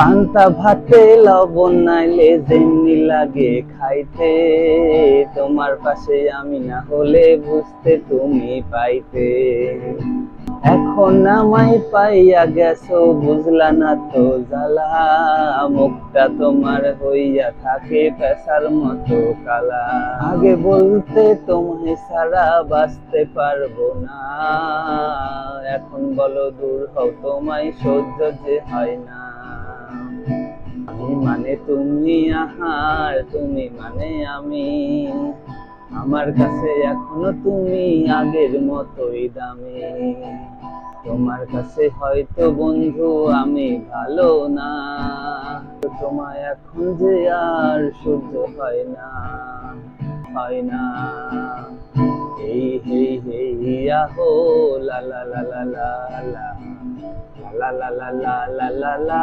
পান্তা, ভাতে, লবণ, নাইলে যেমনি লাগে খাইতে। তোমার পাশে আমি না হলে বুঝতে তুমি পাইতে। এখন আমায় পাইয়া গেছো, বুঝলা না তো জ্বালা। মুখটা তোমার হইয়া থাকে পেশার মতো কালা। আগে বলতে তোমায় ছাড়া বাঁচতে পারব না। এখন বলো দূর হও, তোমায় সহ্য যে হয় না। মানে তুমি আহার তুমি মানে আমি আমার কাছে এখনও তুমি আগের মতোই দামি তোমার কাছে হয়তো বন্ধু আমি ভালো না তোমায় এখন যে আর সহ্য হয় না হয় না এই হে হে আহো লা লা লা লা লা লা লা লা লা লা লা লা